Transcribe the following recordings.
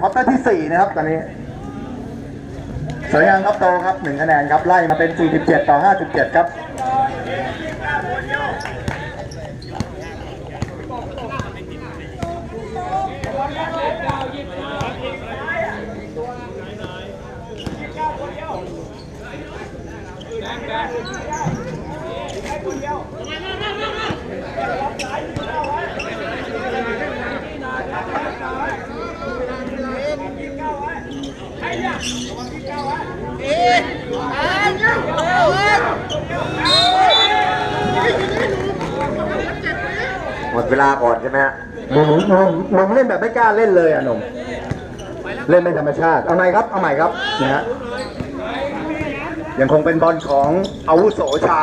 ควอเตอร์ที่ 4 นะครับตอนนี้ สวยงามครับโตครับ1คะแนนครับ ไล่มาเป็น 47 ต่อ 57 ครับ หมดเวลาก่อนใช่ไหมฮะหนุ่มหนุ่มหนุ่มเล่นแบบไม่กล้าเล่นเลยอะหนุ่มเล่นไม่ธรรมชาติ เอาใหม่ครับ เอาใหม่ครับนะฮะยังคงเป็นบอลของอาวุโสเช้า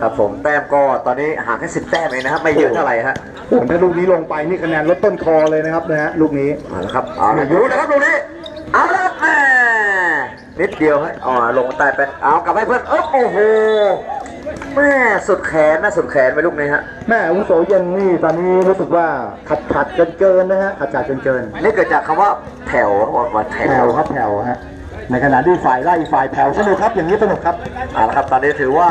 ครับผมแต้มก็ตอนนี้ห่างแค่สิบแต้มเองนะครับ ไม่เยอะเท่าไหร่ฮะผมถ้าลูกนี้ลงไปนี่คะแนนลดต้นคอเลยนะครับนะฮะลูกนี้เอาละครับเอาละรู้นะครับลูกนี้เอาละครับแม่นิดเดียวฮะอ๋อลงใต้ไปเอากลับให้เพื่อนเออโอ้โห แม่สุดแขนนะสุดแขนไปลูกนี้ฮะแม่อาวุโสเย็นนี่ตอนนี้รู้สึกว่าขัดขัดเกินเกินๆนะฮะขัดขัดเกินเกินนี่เกิดจากคำว่าแถวเขาบอกว่าแถแผ่ววครับแผ่วฮะในขณะที่ฝ่ายไล่ฝ่ายแผ่วสนุกครับอย่างนี้สนุกครับ เอาละครับตอนนี้ถือว่า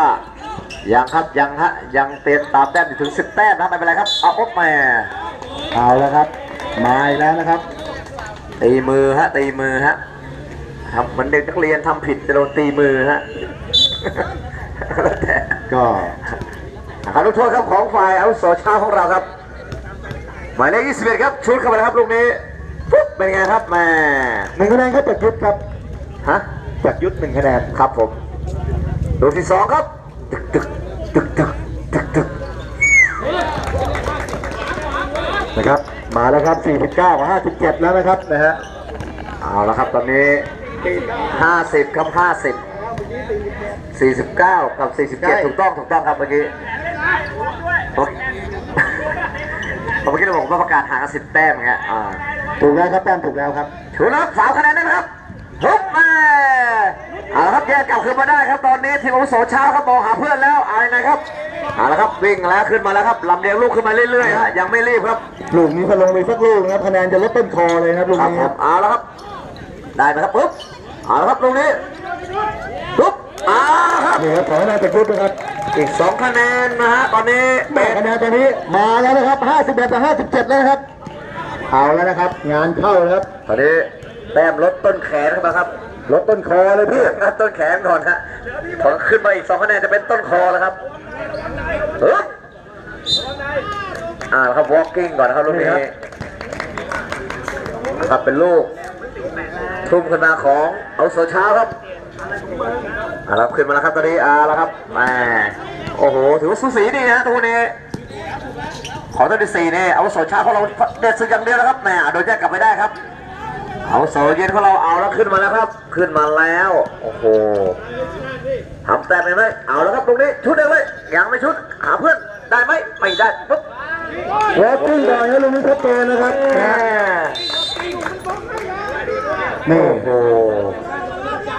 ยังครับยังฮะยังเต็มตามแต้มอยู่ถึงสิบแต้มนะไม่เป็นไรครับเอาอ๊บแม่เอาแล้วครับมาอีกแล้วนะครับ ตีมือฮะตีมือฮะครับเหมือนเด็กนักเรียนทำผิดจะโดนตีมือฮะแล้ว แต่ก็ครับลูกโทษครับของฝ่ายอาวุโสชาของเราครับ หมายเลข21ครับชุดเข้าไปเลยครับลูกนี้ปุ๊บเป็นไงครับแม่หนึ่งคะแนนครับจากยุทธครับฮะจากยุทธหนึ่งคะแนนครับผมลูกที่สองครับตึกตึกตึกตึกตึกตึกนะครับมาแล้วครับ 49กับ57 แล้วนะครับนะฮะเอาละครับตอนนี้ 50 ครับ 50 49 กับ 47 ถูกต้องถูกต้องครับเมื่อกี้โอเคเมื่อกี้เราบอกว่าประกาศห่างกัน10 แต้มไงอ่าถูกแล้วครับแต้มถูกแล้วครับถือแล้วสามคะแนนได้ไหมครับฮึบมาเอาละครับแยกกลับขึ้นมาได้ครับตอนนี้ทีมอาวุโสเช้าครับมองหาเพื่อนแล้วเอายังไงครับเอาละครับวิ่งแล้วขึ้นมาแล้วครับลำเลียงลูกขึ้นมาเรื่อยๆฮะยังไม่รีบครับลูกนี้พอลงไปสักลูกนะครับคะแนนจะลดต้นคอเลยนะครับลูกครับนี้ผครัมบเอาละครับ ได้ไหมครับปุ๊บเอาละครับลูกนี้ ปุ๊บเอาละครับนี่ครับขอคะแนนจากยุทธนะครับอีกสองคะแนนนะฮะตอนนี้แม่เป็นคะแนนตอนนี้มาแล้วนะครับ51กับ57แล้วนะครับเอาแล้วนะครับ งานเข้าแล้วครับตอนนี้แต้มลดต้นแขนขึ้นมาครับลดต้นคอเลยพี่งัดต้นแขนก่อนฮะพอขึ้นมาอีกสองคะแนนจะเป็นต้นคอแล้วครับฮึบอ่าครับ walking ก่อนนะครับลูกนี้นะครับเป็นลูกทุ่มขึ้นมาของเอาโซเช้าครับ อ่าครับขึ้นมาแล้วครับตอนนี้อ่าแล้วครับแหมโอ้โหถือว่าสูสีดีนะตัวนี้ขอตัวที่สี่นี่เอาโซเช้าของเราเด็ดสุดอย่างเดียวแล้วครับแหมโดนแยกกลับไม่ได้ครับ เอาโซเย็นของเราเอาแล้วขึ้นมาแล้วครับ ขึ้นมาแล้วโอ้โหทำแต้มเลยไหมเอาแล้วครับตรงนี้ชุดเดียวเลยยังไม่ชุดหาเพื่อนได้ไหมไม่ได้ปุ๊บวอลกิ้งก่อนครับลูกนี้ชัดเจนนะครับแหนะมนี่โอ้โห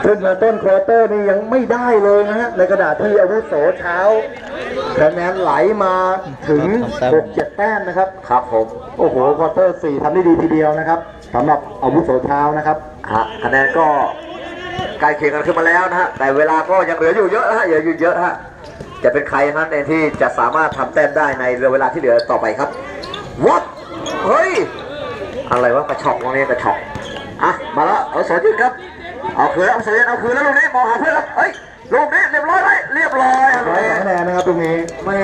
ขึ้นมาต้นควอเตอร์นี่ยังไม่ได้เลยนะฮะในกระดาษที่อาวุโสเช้าคะแนนไหลมาถึง6-7แต้มนะครับครับผมโอ้โหควอเตอร์4ทำได้ดีทีเดียวนะครับสำหรับอาวุโสเช้านะครับฮะคะแนนก็ใกล้เคียงกันขึ้นมาแล้วนะฮะแต่เวลาก็ยังเหลืออยู่เยอะนะฮะเหลืออยู่เยอะฮะจะเป็นใครฮะในที่จะสามารถทำแต้มได้ในเวลาที่เหลือต่อไปครับวัดเฮ้ยอะไรวะกระชอกตรงนี้กระชอกอะมาแล้วเอาสอยืนครับ เอาคืนแล้วเอาสอยืนเอาคืนแล้วลูกนี้มองหาเพื่อนแล้วเฮ้ยลูกนี้เรียบร้อยไหมเรียบร้อยครับตรงร้อยนี้คะแนนนะครับตรงนี้ แม่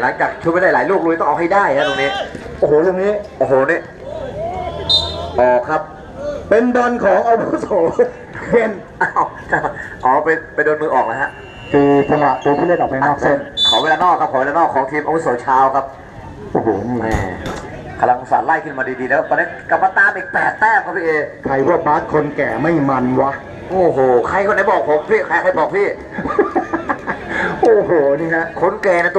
หลังจากชุดไม่ได้หลายลูกลุยต้องเอาให้ได้ฮะตรงนี้ โอ้โหตรงนี้ โอ้โหนี่ออกครับเป็นดอนของอาวุโสเป็นอ้าวอ๋อไปไปโดนมือออกแล้วฮะ คือจังหวะตัวผู้เล่นออกไปนอกเส้น ขอเวลานอกครับขอเวลานอกของทีมอาวุโสเช้าครับโอ้โหนี่แม่ กำลังสาดไล่ขึ้นมาดีๆแล้วตอนนี้กลับมาตามอีกแปดแต้มครับพี่เอใครว่าบาสคนแก่ไม่มันวะ โอ้โห ใครคนไหนบอกผมพี่ ใครใครบอกพี่ โอ้โห นี่ฮะ คนแก่นะตัว